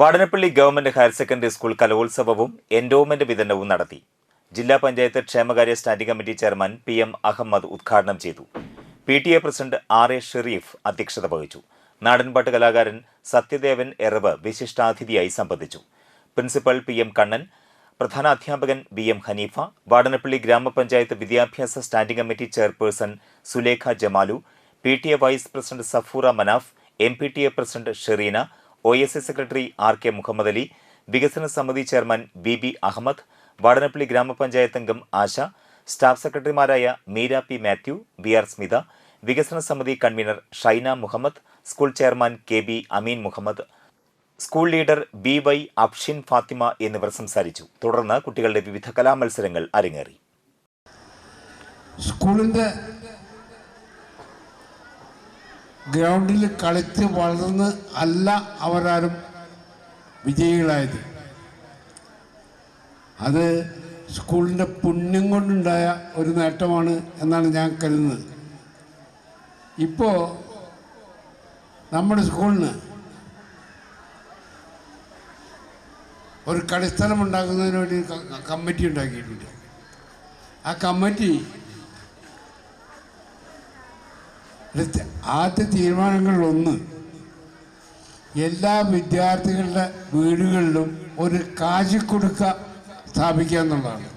Vadanappally government higher secondary school കലോത്സവവും endowment വിതരണവും നടത്തി. ജില്ലാ പഞ്ചായത്ത് ക്ഷേമകാര്യ standing committee chairman P M Ahammed ഉദ്ഘാടനം ചെയ്തു. P T A president R A Sherif അധ്യക്ഷത വഹിച്ചു. നാടൻപാട്ട് കലാകാരൻ സത്യദേവൻ എറവ് വിശിഷ്ടാതിഥിയായി സംബന്ധിച്ചു. പ്രിൻസിപ്പൽ പി എം കണ്ണൻ പ്രധാന അധ്യാപകൻ ബി എം ഹനീഫ വാടനപ്പള്ളി ഗ്രാമപഞ്ചായത്ത് വിദ്യാഭ്യാസ standing committee chairperson Sulekha Jamalu P T A vice president Safoora Manaf M P T A president Shereena O S S secretary R K Muhammad Ali വികസന സമിതി chairman B B Ahammed Vadanappally ഗ്രാമപഞ്ചായത്ത് അംഗം Asha staff സെക്രട്ടറിമാരായ Meera P Mathew B R Smitha വികസന സമിതി convener Shaina Muhammad school chairman K B Ameen Muhammad school leader B Y Afshin Fathima എന്നിവർ സംസാരിച്ചു. തുടർന്ന് കുട്ടികളുടെ വിവിധ കലാമത്സരങ്ങൾ അരങ്ങേറി. സ്കൂളിന്റെ ഗ്രൗണ്ടിൽ കളിച്ച് വളർന്ന് അല്ല അവരാരും വിജയികളായത്. അത് സ്കൂളിന്റെ പുണ്യം കൊണ്ടുണ്ടായ ഒരു നേട്ടമാണ് എന്നാണ് ഞാൻ കരുതുന്നത്. ഇപ്പോൾ നമ്മുടെ സ്കൂളിന് ഒരു കളിസ്ഥലം ഉണ്ടാക്കുന്നതിന് വേണ്ടി കമ്മിറ്റി ഉണ്ടാക്കിയിട്ടുണ്ട്. ആ കമ്മിറ്റി ആദ്യ തീരുമാനങ്ങളിലൊന്ന് എല്ലാ വിദ്യാർത്ഥികളുടെ വീടുകളിലും ഒരു കാശിക്കൊടുക്ക സ്ഥാപിക്കുക എന്നുള്ളതാണ്.